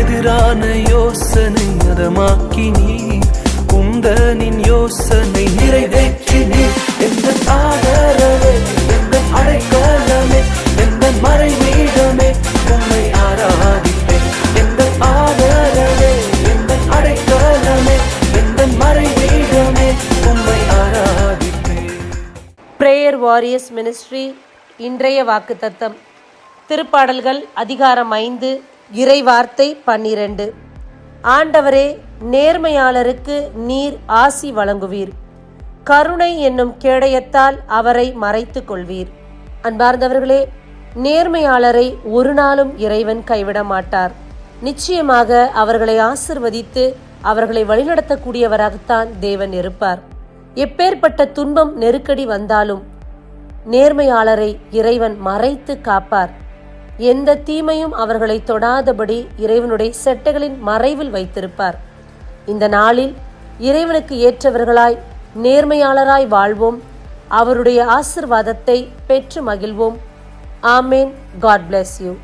எதிரான யோசனை அதமாக்கி நீ உந்தனின் யோசனை நிறைவேற்றி நீ எந்த ஆதரவே எந்த அடைக்கலமே எந்த மறைவீடமே உண்மை ஆராதிப்பேன். எந்த ஆதரவே எந்த அடைக்கலமே எந்த மறைவீடமே உண்மை ஆராதிப்பேன். பிரேயர் வாரியர்ஸ் மினிஸ்ட்ரி இன்றைய வாக்கு தத்தம் திருப்பாடல்கள் அதிகாரம் ஐந்து இறைவார்த்தை பன்னிரண்டு. ஆண்டவரே நேர்மையாளருக்கு நீர் ஆசி வழங்குவீர். கருணை என்னும் கேடயத்தால் அவரை மறைத்து கொள்வீர் அன்பார்ந்தவர்களே நேர்மையாளரை ஒரு நாளும் இறைவன் கைவிட மாட்டார். நிச்சயமாக அவர்களை ஆசிர்வதித்து அவர்களை வழிநடத்தக்கூடியவராகத்தான் தேவன் இருப்பார். எப்பேற்பட்ட துன்பம் நெருக்கடி வந்தாலும் நேர்மையாளரை இறைவன் மறைத்து காப்பார். எந்த தீமையும் அவர்களை தொடாதபடி இறைவனுடைய செட்டைகளின் மறைவில் வைத்திருப்பார். இந்த நாளில் இறைவனுக்கு ஏற்றவர்களாய் நேர்மையாளராய் வாழ்வோம். அவருடைய ஆசிர்வாதத்தை பெற்று மகிழ்வோம். ஆமேன். God bless you